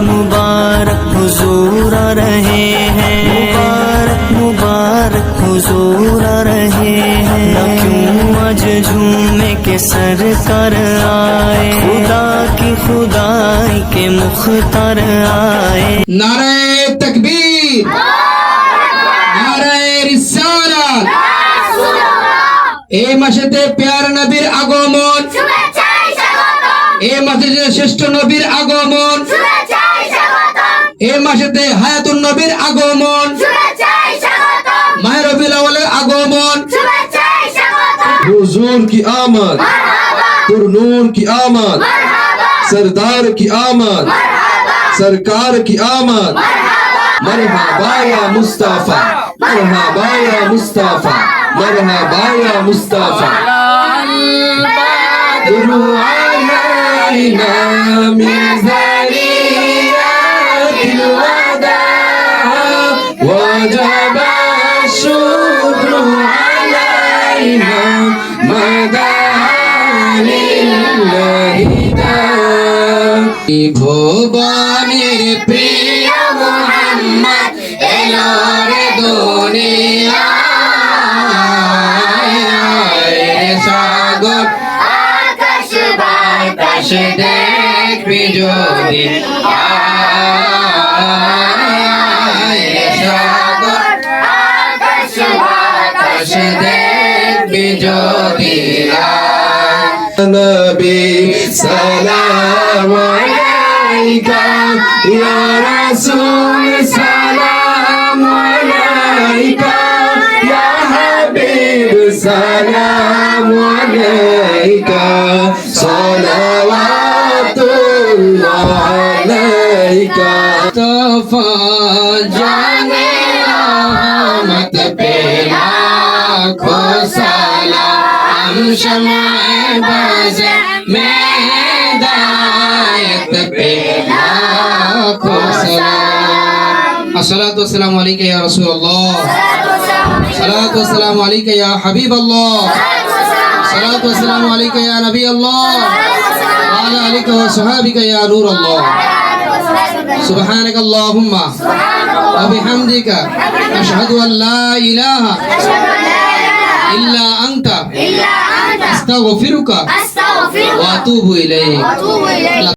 मुबारक हुजूर रहे हैं। मुबारक मुबारक हुजूर रहे हैं। क्यों आज झूमे के सर कर आए? खुदा की खुदाई के मुख्तर आए। नारे तकबीर। नारे रिसाला এই মাসেতে পেয়ার নবীর আগমন এই মাসে শ্রেষ্ঠ নবীর এ মাসেতে হায়াতুন নবীর আগমন। মাহেরবিল আওয়ালের আগমন। হুজুর কি আমদ তুর নূর কি আমদ सरदार की आमद सरकार की आमद मरहबा या मुस्ताफा मरहबा या मुस्ताफा मरहबा या मुस्ताफा दुरुआ وجب الشكر علينا مدى لله داع ভুবনের প্রিয় মোহাম্মদ এলো রে দুনিয়ায় সাগর আকাশ বাতাস দেখবি যদি আয় আকাশ দেখবি যদি নবী সালাম আলাইকা ইয়া রাসূল সালাম আলাইকা ইয়া হাবিব সালাম আলাইকা সালাওয়াতুল্লাহ আলাইকা তফা জানে রহমত পেলা सलाम शमाए बजे में हिदायत पे लाखों सलाम अस्सलातु वस्सलामु अलैका या रसूल अल्लाह सलातु वस्सलामु अलैका या हबीब अल्लाह सलातु वस्सलामु अलैका या नबी अल्लाह वाला अलैका व सहाबिका या नूर अल्लाह سبحانك اللهم وبحمدك أشهد أن لا إله إلا أنت আস্তাগফিরুকা। ওয়া আতুবু ইলাইক।